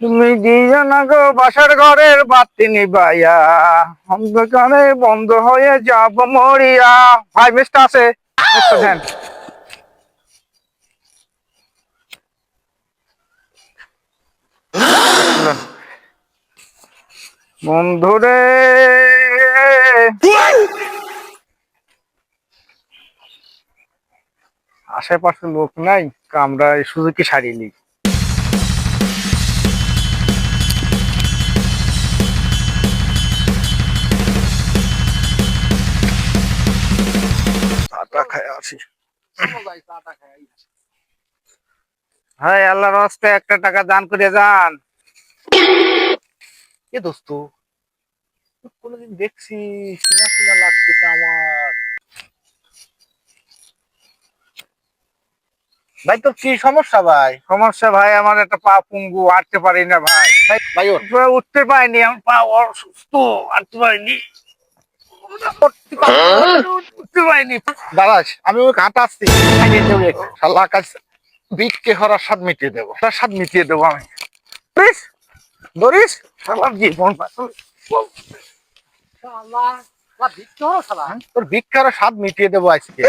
তুমি দিয়ে না গো বাসার ঘরের বাতি নিবাইয়া। অন্ধকারে বন্ধ হয়ে যাব মরিয়া। ভাই মিস্টার আছে। বন্ধুরে। আশেপাশে লোক নাই আমরা এই সুযোগকে সারিয়ে নিই চাটা আসি। হ্যাঁ আল্লাহর হস্তে একটা টাকা দান করে যান। এ দোস্ত? কোনোদিন দেখছি চিনা চিনা লাগতেছে আমার। ভাই তো কি সমস্যা ভাই? সমস্যা ভাই আমার একটা পা পুঙ্গু হাঁটতে পারি না ভাই ভাই ভাই উঠতে পারিনি আমার পা অসুস্থ হাঁটতে পারিনি। পারিনি। দাঁড়াস আমি ওই কাঁটা আসছি। শালা কাজ বিটকে হরার স্বাদ মিটিয়ে দেবো। তার স্বাদ মিটিয়ে দেবো আমি। প্লিজ ধরিস? শালার জীবন তোর ভিক্ষার স্বাদ মিটিয়ে দেবো আজকে।